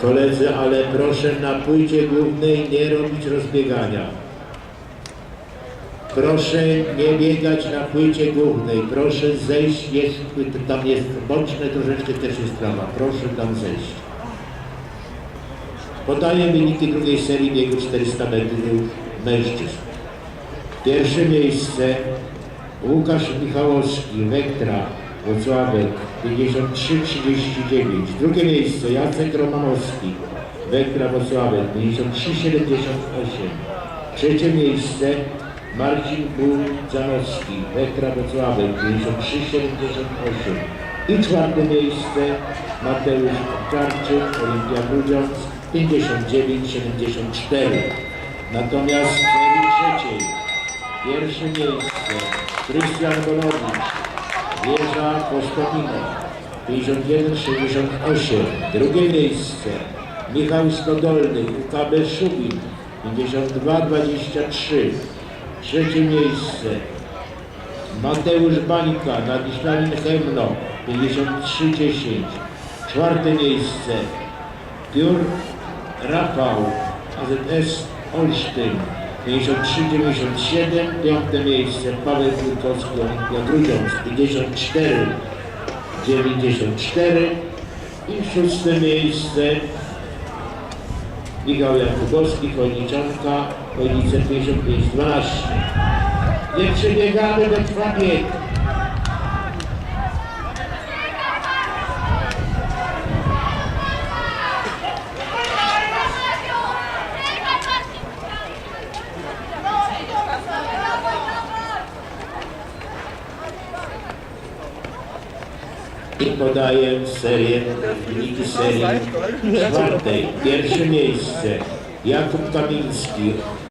Koledzy, ale proszę na płycie głównej nie robić rozbiegania. Proszę nie biegać na płycie głównej. Proszę zejść, jest, tam jest boczne troszeczkę też jest trawa. Proszę tam zejść. Podaję wyniki drugiej serii biegu 400 metrów mężczyzn. Pierwsze miejsce Łukasz Michałowski, Wektra, Włocławek, 53,39. Drugie miejsce Jacek Romanowski, Wektra, Włocławek, 53,78. Trzecie miejsce Marcin Budzanowski, Wektra, Włocławek, 53,78. I czwarte miejsce Mateusz Czarczyk, Olimpia Grudziądz, 59,74. Natomiast w trzeciej Pierwsze miejsce Krystian Bolowicz, wieża Postowina 51,68. Drugie miejsce Michał Stodolny, UKB Szubin 52,23. Trzecie miejsce Mateusz Bańka, Nadislanin Chemno 53,10. Czwarte miejsce Piór Rafał, AZS Olsztyn 53,97. Piąte miejsce Paweł Kulkowski, Olimpia Grudziądz 54,94. I szóste miejsce Michał Jakubowski, Chojniczanka, Chojnice 55,12. Nie przebiegamy do trwa bieg. I podaję serię, wyniki serii czwartej. Pierwsze miejsce Jakub Kamiński,